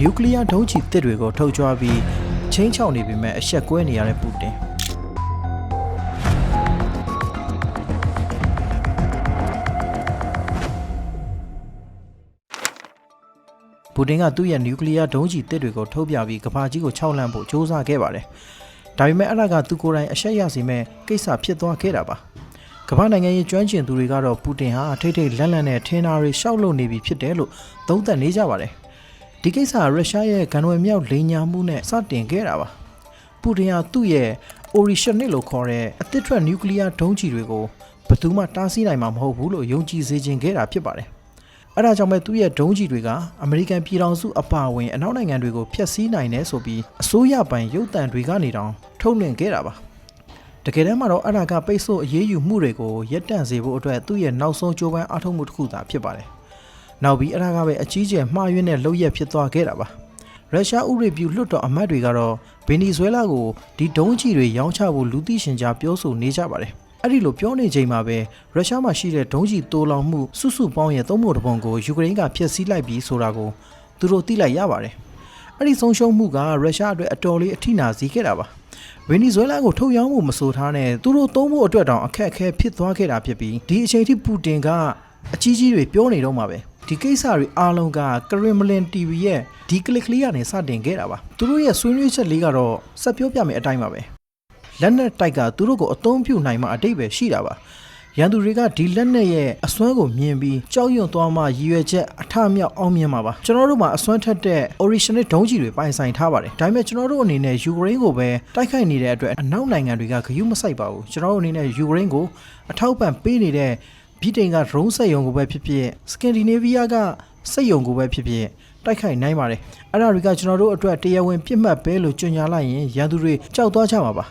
နျူကလ িয়ার ဒုံးကျည်တစ်တွေကိုထုတ်ကြွားပြီးချင်းချောက်နေပေမဲ့အဆက်ကွဲနေရတဲ့ပူတင်ပူတင်ကသူ့ရဲ့နျူကလ িয়ার ဒုံးကျည်တစ်တွေကိုထုတ်ပြပြီးကမ္ဘာကြီးကိုခြောက်လန့်ဖို့စ조사ခဲ့ပါတယ်။ဒါပေမဲ့အဲ့ဒါကသူကိုယ်တိုင်အဆက်ရစီမဲ့ကိစ္စဖြစ်သွားခဲ့တာပါ။ကမ္ဘာနိုင်ငံရေးကျွမ်းကျင်သူတွေကတော့ပူတင်ဟာထိတ်ထိတ်လန့်လန့်နဲ့ထင်တာတွေရှောက်လို့နေပြီဖြစ်တယ်လို့သုံးသပ်နေကြပါတယ်။ ဒီကိစ္စကရုရှားရဲ့ဂန်ဝယ်မြောက်လိန်ညာမှုနဲ့စတင်ခဲ့တာပါ။ပူတင်ဟာသူ့ရဲ့ Orishnik လို့ခေါ်တဲ့အသစ်ထွက်နျူကလ িয়ার ဒုံးကျည်တွေကိုဘယ်သူမှတားဆီးနိုင်မှာမဟုတ်ဘူးလို့ယုံကြည်စေခြင်းခဲ့တာဖြစ်ပါတယ်။အဲဒါကြောင့်ပဲသူ့ရဲ့ဒုံးကျည်တွေကအမေရိကန်ပြည်ထောင်စုအပါအဝင်အနောက်နိုင်ငံတွေကိုဖျက်ဆီးနိုင်တယ်ဆိုပြီးအစိုးရပိုင်ရုပ်သံတွေကနေတောင်ထုတ်လွှင့်ခဲ့တာပါ။တကယ်တမ်းမှာတော့အရာကပိတ်ဆို့အရေးယူမှုတွေကိုရပ်တန့်စေဖို့အတွက်သူ့ရဲ့နောက်ဆုံးကြိုးပမ်းအားထုတ်မှုတစ်ခုသာဖြစ်ပါတယ်။ နောက်ပြီးအရာကပဲအကြီးကျယ်မှားယွင်းတဲ့လုပ်ရက်ဖြစ်သွားခဲ့တာပါ။ရုရှားဥရိပြူလွတ်တော်အမတ်တွေကတော့ဗင်နီဇွဲလားကိုဒီဒုံးကျည်တွေရောင်းချဖို့လူသိရှင်ကြားပြောဆိုနေကြပါတယ်။အဲ့ဒီလိုပြောနေချိန်မှာပဲရုရှားမှာရှိတဲ့ဒုံးကျည်တိုးလောင်မှုစုစုပေါင်းရဲ့သုံးပုံတစ်ပုံကိုယူကရိန်းကဖျက်ဆီးလိုက်ပြီးဆိုတာကိုသူတို့သိလိုက်ရပါတယ်။အဲ့ဒီဆုံးရှုံးမှုကရုရှားအတွက်အတော်လေးအထိနာစေခဲ့တာပါ။ဗင်နီဇွဲလားကိုထုတ်ရောင်းဖို့မဆိုထားနဲ့သူတို့သုံးဖို့အတွက်တောင်အခက်အခဲဖြစ်သွားခဲ့တာဖြစ်ပြီးဒီအချိန်ထိပူတင်ကအကြီးကြီးတွေပြောနေတော့မှာပဲ ဒီကိစ္စတွေအားလုံးကကရင်မလင် TV ရဲ့ဒီကလစ်ကလေးကနေစတင်ခဲ့တာပါသူတို့ရဲ့ဆွေးနွေးချက်လေးကတော့စက်ပြောပြမယ်အတိုင်းပါပဲလက်နက်တိုက်ကသူတို့ကိုအသုံးပြုနိုင်မှအတိတ်ပဲရှိတာပါရန်သူတွေကဒီလက်နက်ရဲ့အစွမ်းကိုမြင်ပြီးကြောက်ရွံ့သွားမှရည်ရွယ်ချက်အထမြောက်အောင်မြင်မှာပါကျွန်တော်တို့မှာအစွမ်းထက်တဲ့ original ဒုံးကြီးတွေပိုင်ဆိုင်ထားပါတယ်ဒါပေမဲ့ကျွန်တော်တို့အနေနဲ့ယူကရိန်းကိုပဲတိုက်ခိုက်နေတဲ့အတွက်အနောက်နိုင်ငံတွေကဂရုမစိုက်ပါဘူးကျွန်တော်တို့အနေနဲ့ယူကရိန်းကိုအထောက်ပံ့ပေးနေတဲ့ ဗြိတိန်က drone စက်ရုံကိုပဲဖြစ်ဖြစ်စကန်ဒီနေဗီးယားကစက်ရုံကိုပဲဖြစ်ဖြစ်တိုက်ခိုက်နိုင်ပါတယ်အဲ့ဒါတွေကကျွန်တော်တို့အတွက်တရားဝင်ပြစ်မှတ်ပဲလို့ကြေညာလိုက်ရင်ရန်သူတွေကြောက်သွားကြမှာပါ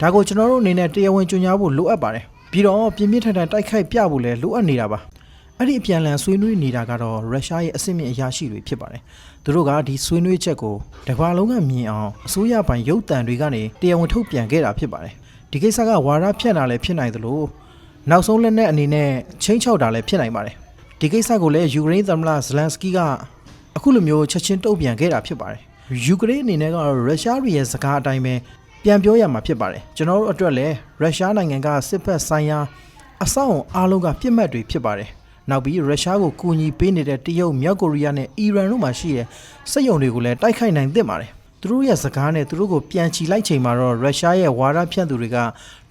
ဒါကိုကျွန်တော်တို့အနေနဲ့တရားဝင်ကြေညာဖို့လိုအပ်ပါတယ်ပြီးတော့ပြင်းပြင်းထန်ထန်တိုက်ခိုက်ပြဖို့လည်းလိုအပ်နေတာပါအဲ့ဒီအပြန်အလှန်ဆွေးနွေးနေတာကတော့ရုရှားရဲ့အစစ်မြင့်အရာရှိတွေဖြစ်ပါတယ်သူတို့ကဒီဆွေးနွေးချက်ကိုတစ်ပါလုံးကမြင်အောင်အစိုးရပိုင်ရုပ်သံတွေကနေတရားဝင်ထုတ်ပြန်ခဲ့တာဖြစ်ပါတယ်ဒီကိစ္စကဝါဒဖြန့်တာလည်းဖြစ်နိုင်သလို နောက်ဆုံးလက်နက်အနေနဲ့ချင်းချောက်တာလည်းဖြစ်နိုင်ပါတယ်ဒီကိစ္စကိုလည်းယူကရိန်းသမ္မတဇလန်စကီကအခုလိုမျိုးချက်ချင်းတုံ့ပြန်ခဲ့တာဖြစ်ပါတယ်ယူကရိန်းအနေနဲ့ကတော့ရုရှားရဲ့စကားအတိုင်းပဲပြန်ပြောရမှာဖြစ်ပါတယ်ကျွန်တော်တို့အတွက်လည်းရုရှားနိုင်ငံကစစ်ဖက်ဆိုင်ရာအဆောက်အုံအားလုံးကပြစ်မှတ်တွေဖြစ်ပါတယ်နောက်ပြီးရုရှားကိုကူညီပေးနေတဲ့တရုတ်မြောက်ကိုရီးယားနဲ့အီရန်တို့မှရှိတဲ့စစ်ရုံတွေကိုလည်းတိုက်ခိုက်နိုင်သင့်ပါတယ်သူတို့ရဲ့စကားနဲ့သူတို့ကိုပြန်ချီလိုက်ချိန်မှာတော့ရုရှားရဲ့ဝါဒဖြန့်သူတွေက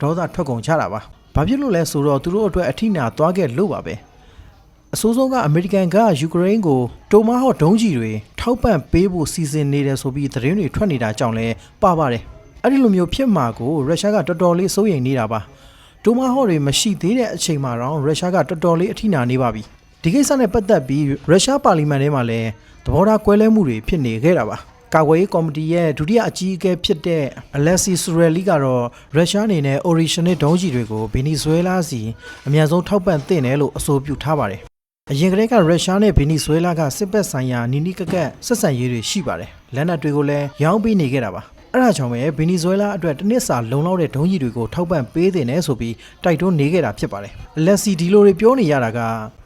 ဒေါသထွက်ကုန်ကြတာပါ။ ဘာဖြစ်လို့လဲဆိုတော့သူတို့အတွက်အထိနာသွားခဲ့လို့ပါပဲ။အဆိုးဆုံးကအမေရိကန်ကယူကရိန်းကိုတိုမာဟော့ဒုံးကျည်တွေထောက်ပံ့ပေးဖို့စီစဉ်နေတယ်ဆိုပြီးသတင်းတွေထွက်နေတာကြောင့်လဲပါပါတယ်။အဲ့ဒီလိုမျိုးဖြစ်မှာကိုရုရှားကတော်တော်လေးစိုးရိမ်နေတာပါ။တိုမာဟော့တွေမရှိသေးတဲ့အချိန်မှာတော့ရုရှားကတော်တော်လေးအထိနာနေပါပြီ။ဒီကိစ္စနဲ့ပတ်သက်ပြီးရုရှားပါလီမန်ထဲမှာလည်းသဘောထားကွဲလဲမှုတွေဖြစ်နေခဲ့တာပါ။ ကာကွယ်ရေးကော်မတီရဲ့ဒုတိယအကြီးအကဲဖြစ်တဲ့အလက်စီဆူရယ်လီကတော့ရုရှားအနေနဲ့ original ဒုံးကျည်တွေကိုဗင်နီဇွဲလားစီအများဆုံးထောက်ပံ့သင့်တယ်လို့အဆိုပြုထားပါတယ်။အရင်ကတည်းကရုရှားနဲ့ဗင်နီဇွဲလားကစစ်ပတ်ဆိုင်ရာနီနီကကက်ဆက်ဆံရေးတွေရှိပါတယ်။လက်နက်တွေကိုလည်းရောင်းပေးနေခဲ့တာပါ။ အဲ့ဒါကြောင့်ပဲဗင်နီဇွဲလားအတွက်တစ်နှစ်စာလုံလောက်တဲ့ဒုံးကျည်တွေကိုထောက်ပံ့ပေးတင်တယ်ဆိုပြီးတိုက်တွန်းနေခဲ့တာဖြစ်ပါတယ်။လက်စီဒီလိုတွေပြောနေရတာက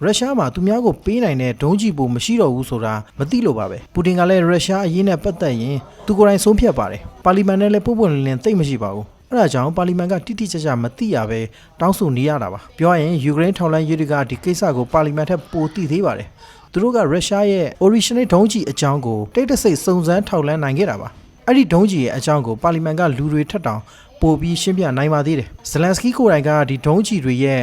ရုရှားမှာသူများကိုပေးနိုင်တဲ့ဒုံးကျည်ပိုမရှိတော့ဘူးဆိုတာမသိလို့ပါပဲ။ပူတင်ကလည်းရုရှားအရေးနဲ့ပတ်သက်ရင်သူကိုယ်တိုင်ဆုံးဖြတ်ပါတယ်။ပါလီမန်နဲ့လည်းပုပ်ပွင့်လင်းလင်းသိမ့်မရှိပါဘူး။အဲ့ဒါကြောင့်ပါလီမန်ကတိတိကျကျမသိရပဲတောင်းဆိုနေရတာပါ။ပြောရရင်ယူကရိန်းထောက်လှမ်းရေးတွေကဒီကိစ္စကိုပါလီမန်ထက်ပိုသိသေးပါတယ်။သူတို့ကရုရှားရဲ့ original ဒုံးကျည်အကြောင်းကိုတိတ်တဆိတ်စုံစမ်းထောက်လှမ်းနိုင်ခဲ့တာပါ။ အဲ့ဒီဒုံးကျည်ရဲ့အကြောင်းကိုပါလီမန်ကလူတွေထက်တောင်ပိုပြီးရှင်းပြနိုင်ပါသေးတယ်။ဇလန်စကီကိုယ်တိုင်ကဒီဒုံးကျည်တွေရဲ့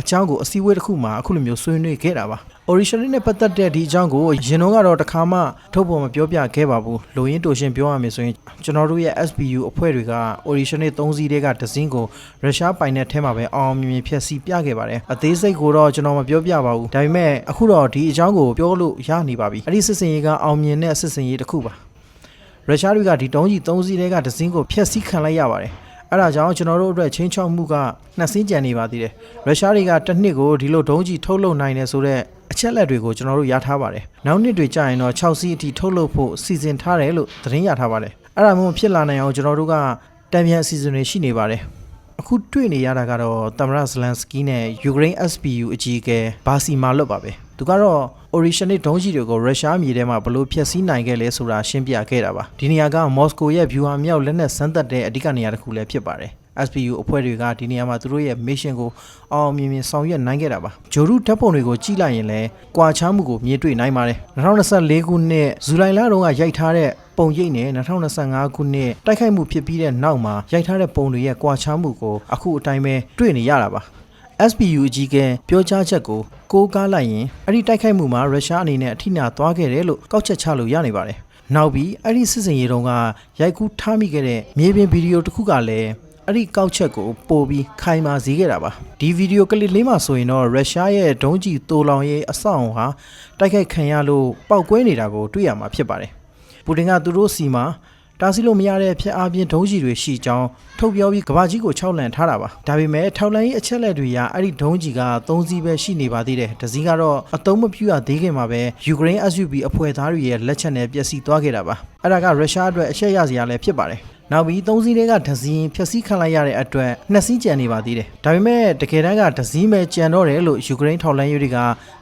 အကြောင်းကိုအစည်းအဝေးတစ်ခုမှာအခုလိုမျိုးဆွေးနွေးခဲ့တာပါ။ original နဲ့ပတ်သက်တဲ့ဒီအကြောင်းကိုရင်တော့ကတော့တစ်ခါမှထုတ်ဖော်မပြောပြခဲ့ပါဘူး။လိုရင်းတိုရှင်ပြောရမယ်ဆိုရင်ကျွန်တော်တို့ရဲ့ SBU အဖွဲ့တွေက original 3စီးတဲကဒဇင်းကိုရုရှားပိုင်တဲ့ထဲမှာပဲအောင်အောင်မြင်မြင်ဖျက်ဆီးပြခဲ့ပါတယ်။အသေးစိတ်ကိုတော့ကျွန်တော်မပြောပြပါဘူး။ဒါပေမဲ့အခုတော့ဒီအကြောင်းကိုပြောလို့ရနေပါပြီ။အဲ့ဒီစစ်စင်ရေးကအောင်မြင်တဲ့စစ်စင်ရေးတစ်ခုပါ။ ရုရှားတွေကဒီတုံးကြီး၃စီးတဲကဒဇင်းကိုဖျက်ဆီးခံလိုက်ရပါတယ်။အဲ့ဒါကြောင့်ကျွန်တော်တို့အတွက်ချင်းချောက်မှုကနှစ်စင်းကြံနေပါသေးတယ်။ရုရှားတွေကတစ်နှစ်ကိုဒီလိုဒုံးကြီးထုတ်လုပ်နိုင်တယ်ဆိုတော့အချက်လက်တွေကိုကျွန်တော်တို့ရထားပါတယ်။နောက်နှစ်တွေကြာရင်တော့6စီးအထိထုတ်လုပ်ဖို့စီစဉ်ထားတယ်လို့သတင်းရထားပါတယ်။အဲ့ဒါမျိုးဖြစ်လာနိုင်အောင်ကျွန်တော်တို့ကတံပြန်အစီအစဉ်တွေရှိနေပါတယ်။အခုတွေ့နေရတာကတော့သမ္မတဇလန်စကီနဲ့ယူကရိန်း SPU အကြီးအကဲဘာစီမာလွတ်ပါပဲ။ သူကတော့ original ဒုံးကြီးတွေကိုရုရှားမြေထဲမှာဘလို့ဖျက်ဆီးနိုင်ခဲ့လဲဆိုတာရှင်းပြခဲ့တာပါဒီနေရာကမော်စကိုရဲ့ view ဟာမြောက်လက်နက်စမ်းသပ်တဲ့အဓိကနေရာတစ်ခုလည်းဖြစ်ပါတယ် SPU အဖွဲ့တွေကဒီနေရာမှာသူတို့ရဲ့ mission ကိုအောင်အောင်မြင်မြင်ဆောင်ရွက်နိုင်ခဲ့တာပါဂျိုရုဓာတ်ပုံတွေကိုကြည့်လိုက်ရင်လည်းကွာခြားမှုကိုမြင်တွေ့နိုင်ပါတယ်2024ခုနှစ်ဇူလိုင်လတုန်းကရိုက်ထားတဲ့ပုံရိပ်နဲ့2025ခုနှစ်တိုက်ခိုက်မှုဖြစ်ပြီးတဲ့နောက်မှာရိုက်ထားတဲ့ပုံတွေရဲ့ကွာခြားမှုကိုအခုအတိုင်းပဲတွေ့နေရတာပါ SPU အကြီးကဲပြောကြားချက်ကိုကိုးကားလိုက်ရင်အဲ့ဒီတိုက်ခိုက်မှုမှာရုရှားအနေနဲ့အထိနာသွားခဲ့တယ်လို့ကောက်ချက်ချလို့ရနေပါတယ်။နောက်ပြီးအဲ့ဒီစစ်စင်ရေးတုန်းကရိုက်ကူးထားမိခဲ့တဲ့မြေပြင်ဗီဒီယိုတစ်ခုကလည်းအဲ့ဒီကောက်ချက်ကိုပို့ပြီးခိုင်မာစေခဲ့တာပါ။ဒီဗီဒီယိုကလစ်လေးမှာဆိုရင်တော့ရုရှားရဲ့ဒုံးကျည်တိုးလောင်ရေးအဆောက်အအုံဟာတိုက်ခိုက်ခံရလို့ပောက်ကွဲနေတာကိုတွေ့ရမှာဖြစ်ပါတယ်။ပူတင်ကသူတို့စီမှာ တားဆီးလို့မရတဲ့ဖျက်အားပြင်းဒုံးကြီးတွေရှိကြောင်းထုတ်ပြောပြီးကဘာကြီးကိုခြောက်လန့်ထားတာပါဒါပေမဲ့ထောက်လန့်ရေးအချက်လက်တွေရအဲ့ဒီဒုံးကြီးက၃စီးပဲရှိနေပါသေးတယ်တစ်စီးကတော့အသုံးမပြုရသေးခင်မှာပဲယူကရိန်း SUV အဖွဲ့သားတွေရဲ့လက်ချက်နဲ့ပျက်စီးသွားခဲ့တာပါအဲ့ဒါကရုရှားအတွက်အချက်ရစရာလည်းဖြစ်ပါတယ် နောက်ပြီးသုံးစီးတွေကဒဇင်းဖြည့်ဆည်းခံလိုက်ရတဲ့အတွက်နှစ်စီးကျန်နေပါသေးတယ်။ဒါပေမဲ့တကယ်တမ်းကဒဇင်းပဲကျန်တော့တယ်လို့ယူကရိန်းထောက်လှမ်းရေးတွေက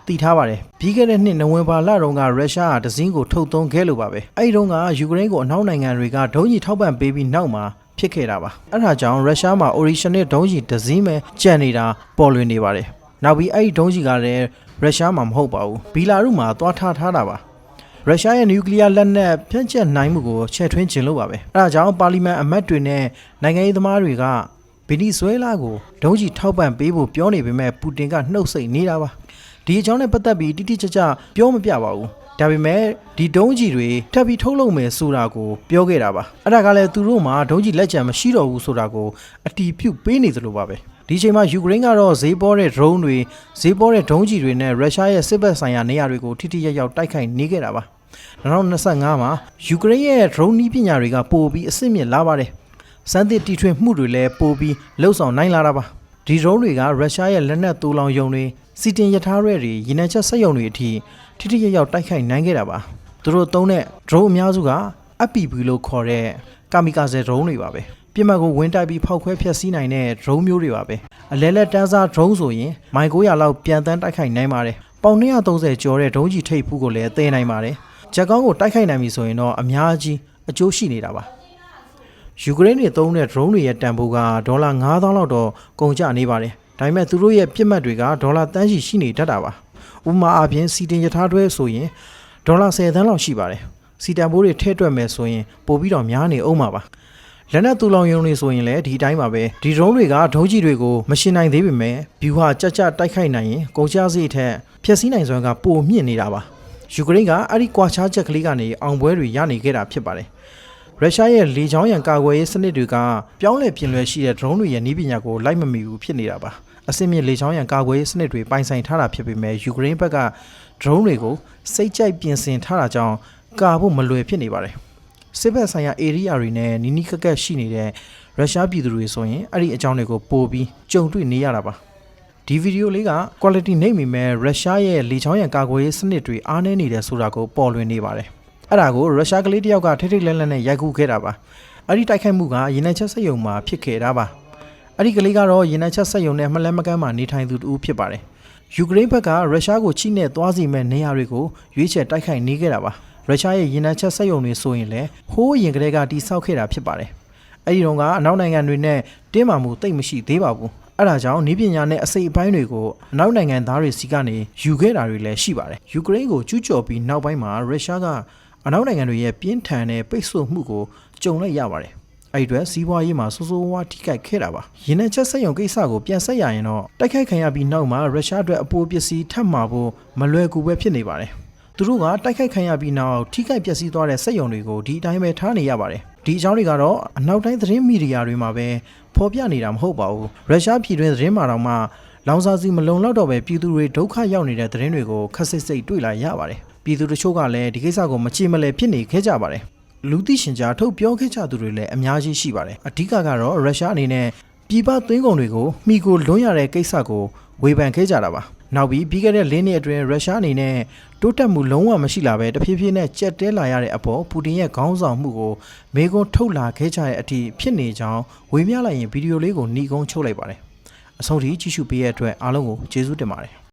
သိထားပါတယ်။ပြီးခဲ့တဲ့နှစ်နိုဝင်ဘာလတုန်းကရုရှားကဒဇင်းကိုထုတ်သုံးခဲ့လို့ပါပဲ။အဲဒီတုန်းကယူကရိန်းကိုအနောက်နိုင်ငံတွေကဒုံးကြီးထောက်ပံ့ပေးပြီးနောက်မှာဖြစ်ခဲ့တာပါ။အဲဒါကြောင့်ရုရှားမှာ original ဒုံးကြီးဒဇင်းပဲကျန်နေတာပေါ်လွင်နေပါတယ်။နောက်ပြီးအဲဒီဒုံးကြီးကလည်းရုရှားမှာမဟုတ်ပါဘူး။ဘီလာရုမှာသွားထားထားတာပါ။ ရုရှားရဲ့နျူကလ িয়ার လက်နက်ဖြန့်ကျက်နိုင်မှုကိုချဲ့ထွင်းခြင်းလို့ပါပဲအဲဒါကြောင့်ပါလီမန်အမတ်တွေနဲ့နိုင်ငံရေးသမားတွေကဗီနီဇွဲလားကိုဒုံးကျည်ထောက်ပံ့ပေးဖို့ပြောနေပေမဲ့ပူတင်ကနှုတ်ဆက်နေတာပါဒီအကြောင်းနဲ့ပတ်သက်ပြီးတိတိကျကျပြောမပြပါဘူးဒါပေမဲ့ဒီဒုံးကြီးတွေထပ်ပြီးထုတ်လုပ်မယ်ဆိုတာကိုပြောခဲ့တာပါအဲ့ဒါကလည်းသူတို့မှာဒုံးကြီးလက်ကျန်မရှိတော့ဘူးဆိုတာကိုအတီးပြုတ်ပေးနေသလိုပါပဲဒီချိန်မှာယူကရိန်းကတော့ဈေးပေါ်တဲ့ drone တွေဈေးပေါ်တဲ့ဒုံးကြီးတွေနဲ့ရုရှားရဲ့စစ်ဘက်ဆိုင်ရာနေရာတွေကိုထိထိရောက်ရောက်တိုက်ခိုက်နေခဲ့တာပါ 2025မှာယူကရိန်းရဲ့ drone နည်းပညာတွေကပိုပြီးအဆင့်မြင့်လာပါတယ်စမ်းသစ်တီထွင်မှုတွေလည်းပိုပြီးလှုပ်ဆောင်နိုင်လာတာပါဒီ drone တွေကရုရှားရဲ့လက်နက်တူလောင်ယုံတွေစီတင်ရထားရဲတွေရင်းနှံချက်စက်ယုံတွေအထိထိထိရောက်ရောက်တိုက်ခိုက်နိုင်ခဲ့တာပါသူတို့သုံးတဲ့ drone အများစုက FPV လို့ခေါ်တဲ့ကာမီကာဇယ် drone တွေပါပဲပြစ်မှတ်ကိုဝင်တိုက်ပြီးဖောက်ခွဲဖျက်ဆီးနိုင်တဲ့ drone မျိုးတွေပါပဲအလဲလက်တန်းစား drone ဆိုရင်မိုင်900လောက်ပြန်တန်းတိုက်ခိုက်နိုင်ပါတယ်ပေါင်230ကျော်တဲ့ဒုံးကြီးထိပ်ဖူးကိုလည်းသိမ်းနိုင်ပါတယ် ချက်ကောင်းကိုတိုက်ခိုက်နိုင်ပြီဆိုရင်တော့အများကြီးအကျိုးရှိနေတာပါယူကရိန်းတွေသုံးတဲ့ drone တွေရဲ့တန်ဖိုးကဒေါ်လာ9000လောက်တော့ကုန်ကျနေပါတယ်ဒါပေမဲ့သူတို့ရဲ့ပြစ်မှတ်တွေကဒေါ်လာတန်းရှိရှိနေတတ်တာပါဥပမာအပြင်စီတင်ရထားတွဲဆိုရင်ဒေါ်လာ10သန်းလောက်ရှိပါတယ်စီတန်ဘိုးတွေထည့်တွက်မယ်ဆိုရင်ပိုပြီးတော့များနေအောင်ပါပါလက်နက်တူလောင်ယုံတွေဆိုရင်လည်းဒီအတိုင်းပါပဲဒီ drone တွေကဒုံးကြီးတွေကိုမရှင်းနိုင်သေးပေမဲ့ view ဟာကြကြတိုက်ခိုက်နိုင်ရင်ကုန်ကျစရိတ်ထက်ဖျက်ဆီးနိုင်စွမ်းကပိုမြင့်နေတာပါ ယူကရိန်းကအဲ့ဒီကွာခြားချက်ကလေးကနေအောင်ပွဲတွေရနေခဲ့တာဖြစ်ပါတယ်ရုရှားရဲ့လေကြောင်းရန်ကာကွယ်ရေးစနစ်တွေကပြောင်းလဲပြင်လွယ်ရှိတဲ့ drone တွေရဲ့နည်းပညာကိုလိုက်မမီဘူးဖြစ်နေတာပါအစင်းမြင့်လေကြောင်းရန်ကာကွယ်ရေးစနစ်တွေပိုင်ဆိုင်ထားတာဖြစ်ပေမဲ့ယူကရိန်းဘက်က drone တွေကိုစိတ်ကြိုက်ပြင်ဆင်ထားတာကြောင့်ကာဖို့မလွယ်ဖြစ်နေပါတယ်စစ်ဘက်ဆိုင်ရာ area တွေနဲ့နီးနီးကပ်ကပ်ရှိနေတဲ့ရုရှားပြည်သူတွေဆိုရင်အဲ့ဒီအကြောင်းတွေကိုပို့ပြီးကြုံတွေ့နေရတာပါ ဒီဗီဒီယိုလေးက quality နှိမ့်မိမဲ့ရုရှားရဲ့လေချောင်းရန်ကာကွယ်ရေးစနစ်တွေအားနည်းနေတယ်ဆိုတာကိုပေါ်လွင်နေပါတယ်အဲ့ဒါကိုရုရှားကလေးတယောက်ကထိထိလက်လက်နဲ့ရိုက်ကူးခဲ့တာပါအဲ့ဒီတိုက်ခိုက်မှုကရေနံချက်စက်ယုံမှာဖြစ်ခဲ့တာပါအဲ့ဒီကလေးကတော့ရေနံချက်စက်ယုံနဲ့မလဲမကမ်းမှာနေထိုင်သူတူဖြစ်ပါတယ်ယူကရိန်းဘက်ကရုရှားကိုချိနဲ့သွားစီမဲ့နေရာတွေကိုရွေးချယ်တိုက်ခိုက်နေခဲ့တာပါရုရှားရဲ့ရေနံချက်စက်ယုံတွေဆိုရင်လည်းဟိုးရင်ကလေးကတိဆောက်ခဲ့တာဖြစ်ပါတယ်အဲ့ဒီတော့ကအနောက်နိုင်ငံတွေနဲ့တင်းမာမှုတိတ်မရှိသေးပါဘူး အဲ့ဒါကြောင့်ဤပညာနဲ့အစိတ်အပိုင်းတွေကိုအနောက်နိုင်ငံသားတွေစီကနေယူခဲ့တာတွေလည်းရှိပါတယ်ယူကရိန်းကိုကျူးကျော်ပြီးနောက်ပိုင်းမှာရုရှားကအနောက်နိုင်ငံတွေရဲ့ပြင်းထန်တဲ့ပိတ်ဆို့မှုကိုကြုံလိုက်ရပါတယ်အဲ့ဒီအတွက်စီးပွားရေးမှာစိုးစိုးဝါးထိခိုက်ခဲ့တာပါ။ရင်းနှံချက်ဆက်ယုံကိစ္စကိုပြန်ဆက်ရရင်တော့တိုက်ခိုက်ခံရပြီးနောက်မှာရုရှားအတွက်အပိုးပစ္စည်းထပ်မှာဖို့မလွယ်ကူပဲဖြစ်နေပါတယ်။သူတို့ကတိုက်ခိုက်ခံရပြီးနောက်ထိခိုက်ပျက်စီးသွားတဲ့စက်ယုံတွေကိုဒီအတိုင်းပဲထားနေရပါတယ်။ဒီအကြောင်းတွေကတော့အနောက်တိုင်းသတင်းမီဒီယာတွေမှာပဲ ဖော်ပြနေတာမဟုတ်ပါဘူး။ရုရှားပြည်တွင်းသတင်းမှာတော့မှလောင်စာစီမလုံလောက်တော့ပဲပြည်သူတွေဒုက္ခရောက်နေတဲ့သတင်းတွေကိုခက်စိတ်စိတ်တွေ့လာရပါတယ်။ပြည်သူတချို့ကလည်းဒီကိစ္စကိုမချေမလဲဖြစ်နေခဲ့ကြပါတယ်။လူသိရှင်ကြားထုတ်ပြောခဲ့ကြသူတွေလည်းအများကြီးရှိပါတယ်အဓိကကတော့ရုရှားအနေနဲ့ပြည်ပသွင်းကုန်တွေကိုမိကိုလွန်းရတဲ့ကိစ္စကိုဝေဖန်ခဲ့ကြတာပါ နောက်ပြီးပြီးခဲ့တဲ့၄နှစ်အတွင်းရုရှားအနေနဲ့တိုးတက်မှုလုံးဝမရှိလာပဲတဖြည်းဖြည်းနဲ့ကြက်တဲလာရတဲ့အပေါ်ပူတင်ရဲ့ခေါင်းဆောင်မှုကိုမေကွန်းထုတ်လာခဲ့ကြတဲ့အထိဖြစ်နေကြောင်းဝေမျှလိုက်ရင်ဗီဒီယိုလေးကိုနှီးကုန်းချုပ်လိုက်ပါတယ်အဆုံးထိကြည့်ရှုပေးရတဲ့အတွက်အားလုံးကိုကျေးဇူးတင်ပါတယ်